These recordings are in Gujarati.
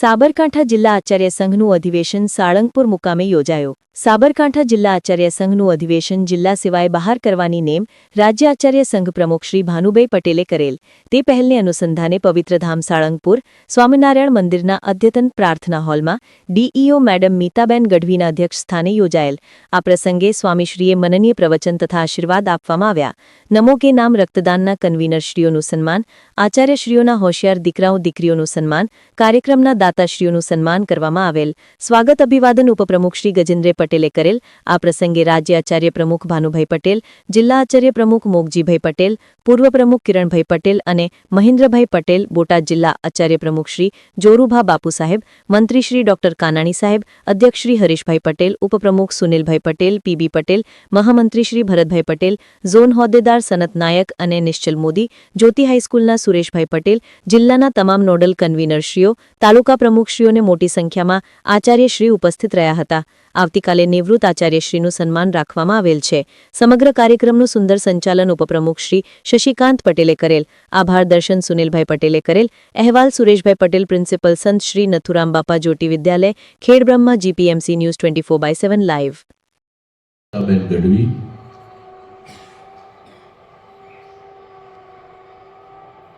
Sabarkantha જિલ્લા આચાર્ય સંઘનું અધિવેશન સાળંગપુર મુકામે યોજાયો. સાબરકાંઠા જિલ્લા આચાર્ય સંઘનું અધિવેશન જિલ્લા સિવાય બહાર કરવાની નેમ રાજ્ય આચાર્ય સંઘ પ્રમુખ શ્રી ભાનુભાઈ પટેલે કરેલ. તે પહેલને અનુસંધાને પવિત્રધામ સાળંગપુર, સ્વામિનારાયણ મંદિરના અદ્યતન પ્રાર્થના હોલમાં ડીઈઓ મેડમ મીતાબેન ગઢવીના અધ્યક્ષ સ્થાને યોજાયેલ. આ પ્રસંગે સ્વામીશ્રીએ મનનીય પ્રવચન તથા આશીર્વાદ આપવામાં આવ્યા. નમો કે નામ રક્તદાનના કન્વીનરશ્રીઓનું સન્માન, આચાર્યશ્રીઓના હોશિયાર દીકરાઓ દીકરીઓનું સન્માન, કાર્યક્રમના દાતાશ્રીઓનું સન્માન કરવામાં આવેલ. સ્વાગત અભિવાદન ઉપપ્રમુખ શ્રી ગજેન્દ્ર પટેલે કરેલ. આ પ્રસંગે રાજ્ય આચાર્ય પ્રમુખ ભાનુભાઈ પટેલ, જિલ્લા આચાર્ય પ્રમુખ મોગજીભાઈ પટેલ, પૂર્વ પ્રમુખ કિરણભાઈ પટેલ અને મહેન્દ્રભાઈ પટેલ, બોટાદ જિલ્લા આચાર્ય પ્રમુખ શ્રી જોરુભા બાપુ સાહેબ, મંત્રી ડોક્ટર કાનાણી સાહેબ, અધ્યક્ષ શ્રી હરીશભાઈ પટેલ, ઉપપ્રમુખ સુનિલભાઈ પટેલ, પીબી પટેલ, મહામંત્રી શ્રી ભરતભાઈ પટેલ, ઝોન હોદ્દેદાર સનત નાયક અને નિશ્ચલ મોદી, જ્યોતિ હાઈસ્કૂલના સુરેશભાઈ પટેલ, જિલ્લાના તમામ નોડલ કન્વીનરશ્રીઓ, તાલુકા પ્રમુખશ્રીઓને મોટી સંખ્યામાં આચાર્યશ્રી ઉપસ્થિત રહ્યા હતા. આવતીકાલે નિવૃત્ત આચાર્યશ્રીનું સન્માન રાખવામાં આવેલ છે. સમગ્ર કાર્યક્રમનું સુંદર સંચાલન ઉપપ્રમુખશ્રી શશિકાંત પટેલે કરેલ. આભાર દર્શન સુનિલભાઈ પટેલે કરેલ. અહેવાલ Sureshbhai Patel, principal Sant Shri Nathuram Bapa Jyoti Vidyalaya Khedbrahma GPMC news twenty four by seven live.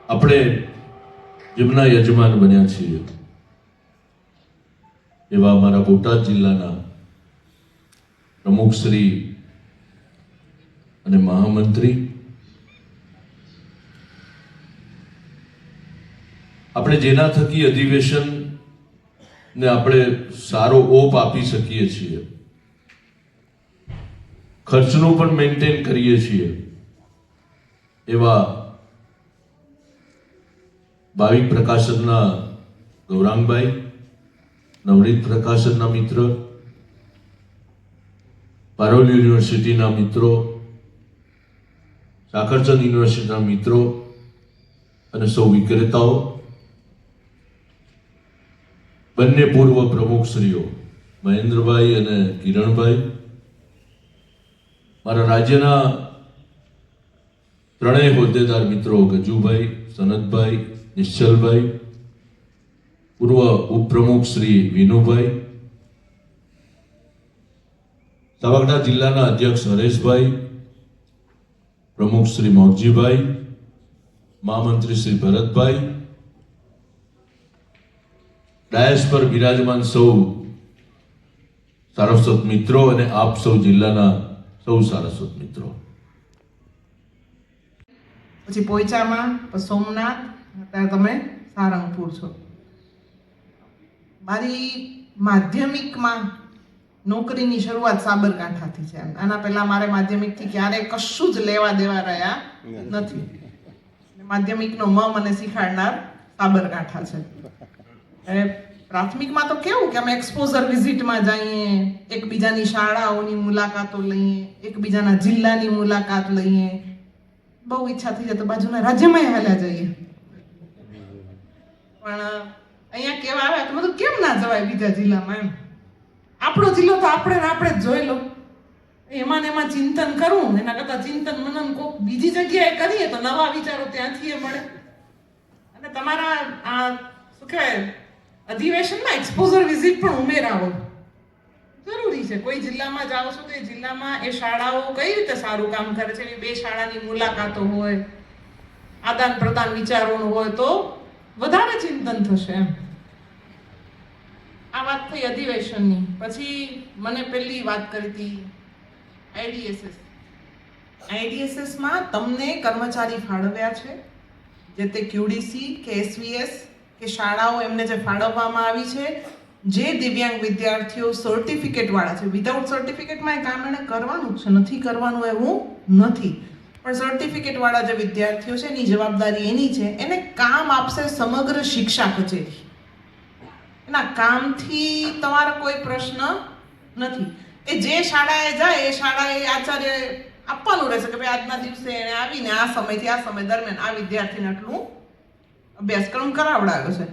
આપણે જેમના યજમાન બન્યા છીએ એવા અમારા બોટાદ જિલ્લાના પ્રમુખશ્રી અને મહામંત્રી. આપણે જેના થકી અધિવેશન ને આપણે સારો ઓપ આપી શકીએ છીએ. ખર્ચનું પણ મેન્ટેન કરીએ છીએ. એવા ભાવિક પ્રકાશનના ગૌરાંગભાઈ નવનીત પ્રકાશનના મિત્ર, પારોલ યુનિવર્સિટીના મિત્રો, સાકરચંદ યુનિવર્સિટીના મિત્રો અને સૌ વિક્રેતાઓ, બંને પૂર્વ પ્રમુખશ્રીઓ મહેન્દ્રભાઈ અને કિરણભાઈ, મારા રાજ્યના ત્રણેય હોદ્દેદાર મિત્રો ગજુભાઈ, સનતભાઈ, નિશ્ચલભાઈ પૂર્વ ઉપપ્રમુખ શ્રી વિનુભાઈ, સાબરકાંઠા જિલ્લાના અધ્યક્ષ હરેશભાઈ, પ્રમુખ શ્રી મોગજીભાઈ, મહામંત્રી શ્રી ભરતભાઈ ડાયસ પર બિરાજમાન સૌ સારસ્વત મિત્રો અને આપ સૌ જિલ્લાના સૌ સારસ્વત મિત્રો. પછી પોઈચામાં સોમનાથ, અત્યારે તમે સારંગપુર છો. મારી માધ્યમિકમાં નોકરીની શરૂઆત સાબરકાંઠાથી છે. આના પહેલા મારે માધ્યમિકથી ક્યારેય કશું જ લેવા દેવા રહ્યા નથી. માધ્યમિકનો મ મને શીખાડનાર સાબરકાંઠા છે. એ પ્રાથમિકમાં તો કેવું કે અમે એક્સપોઝર વિઝિટમાં જઈએ એકબીજાની શાળાઓની મુલાકાતો લઈએ એકબીજાના જિલ્લાની મુલાકાત લઈએ. બહુ ઈચ્છા થઈ જાય તો બાજુના રાજ્યમાં હાલ્યા જઈએ. પણ અહીંયા કેવા આવે? તો બધું કેમ ના જવાય બીજા જિલ્લામાં એમ? આપણો જિલ્લો તો આપણે આપણે જ જોઈ લો. એમાં ને એમાં ચિંતન કરવું, એના કરતાં ચિંતન મનન કોક બીજી જગ્યાએ કરીએ તો નવા વિચારો ત્યાંથી એ મળે. અને તમારા આ, શું કહેવાય, અધિવેશનમાં એક્સપોઝર વિઝિટ પણ ઉમેરાવો. જરૂરી છે. કોઈ જિલ્લામાં જાઓ છો તો એ જિલ્લામાં એ શાળાઓ કઈ રીતે સારું કામ કરે છે? એવી બે શાળાની મુલાકાતો હોય આદાન પ્રદાન વિચારોનું હોય તો વધારે ચિંતન થશે એમ. આ વાત થઈ અધિવેશનની. પછી મને પહેલી વાત કરી હતી આઈડીએસએસ. આઈડીએસએસમાં તમને કર્મચારી ફાળવ્યા છે? જે તે ક્યુડીસી કે એસવીએસ કે શાળાઓ એમને જે ફાળવવામાં આવી છે, જે દિવ્યાંગ વિદ્યાર્થીઓ સર્ટિફિકેટવાળા છે. વિધાઉટ સર્ટિફિકેટમાં એ કામ એણે કરવાનું છે. નથી કરવાનું એવું નથી. પણ સર્ટિફિકેટ વાળા જે વિદ્યાર્થીઓ છે, એની જવાબદારી એની છે, એને કામ આપશે સમગ્ર શિક્ષા કચેરી એના કામથી તમારો કોઈ પ્રશ્ન નથી. એ જે શાળાએ જાય, એ શાળાએ આચાર્ય આપવાનું રહેશે કે ભાઈ આજના દિવસે એણે આવીને આ સમયથી, આ સમય દરમિયાન આ વિદ્યાર્થીને આટલું અભ્યાસક્રમ કરાવડાવ્યો છે.